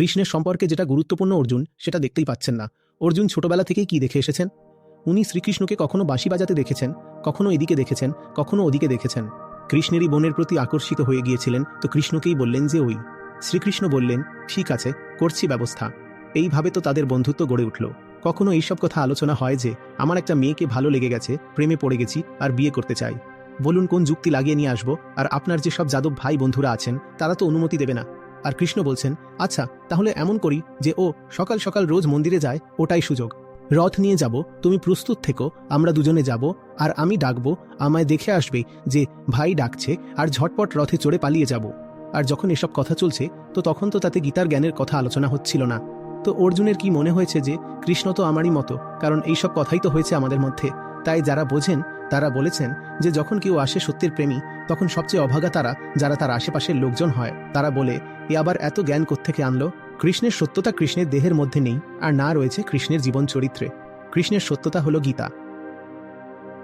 কৃষ্ণের সম্পর্কে যেটা গুরুত্বপূর্ণ অর্জুন, সেটা দেখতেই পাচ্ছেন না। অর্জুন ছোটবেলা থেকেই কি দেখে এসেছেন? উনি শ্রীকৃষ্ণকে কখনো বাঁশি বাজাতে দেখেছেন, কখনো এদিকে দেখেছেন, কখনো ওদিকে দেখেছেন। কৃষ্ণেরই বোনের প্রতি আকর্ষিত হয়ে গিয়েছিলেন, তো কৃষ্ণকেই বললেন যে ওই। শ্রীকৃষ্ণ বললেন, ঠিক আছে, করছি ব্যবস্থা। এইভাবে তো তাদের বন্ধুত্ব গড়ে উঠল। কখনো এইসব কথা আলোচনা হয় যে, আমার একটা মেয়েকে ভালো লেগে গেছে, প্রেমে পড়ে গেছি আর বিয়ে করতে চাই। বলুন কোন যুক্তি লাগিয়ে নিয়ে আসব, আর আপনার যেসব যাদব ভাই বন্ধুরা আছেন, তারা তো অনুমতি দেবে না। আর কৃষ্ণ বলছেন আচ্ছা তাহলে এমন করি যে ও সকাল সকাল রোজ মন্দিরে যায়, ওটাই সুযোগ। রথ নিয়ে যাব, তুমি প্রস্তুত থেকো, আমরা দুজনে যাব, আর আমি ডাকবো, আমায় দেখে আসবে যে ভাই ডাকছে, আর ঝটপট রথে চড়ে পালিয়ে যাব। আর যখন এসব কথা চলছে, তো তখন তো তাতে গীতার জ্ঞানের কথা আলোচনা হচ্ছিল না। তো অর্জুনের কি মনে হয়েছে যে, কৃষ্ণ তো আমারই মতো, কারণ এইসব কথাই তো হয়েছে আমাদের মধ্যে। তাই যারা বোঝেন, তারা বলেছেন যে যখন কেউ আসে সত্যের প্রেমী, তখন সবচেয়ে অভাগা তারা, যারা তার আশেপাশের লোকজন হয়। তারা বলে, এ আবার এত জ্ঞান কোত্থেকে আনলো? কৃষ্ণের সত্যতা কৃষ্ণের দেহের মধ্যে নেই, আর না রয়েছে কৃষ্ণের জীবন চরিত্রে। কৃষ্ণের সত্যতা হলো গীতা।